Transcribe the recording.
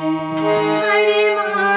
Mighty, mighty.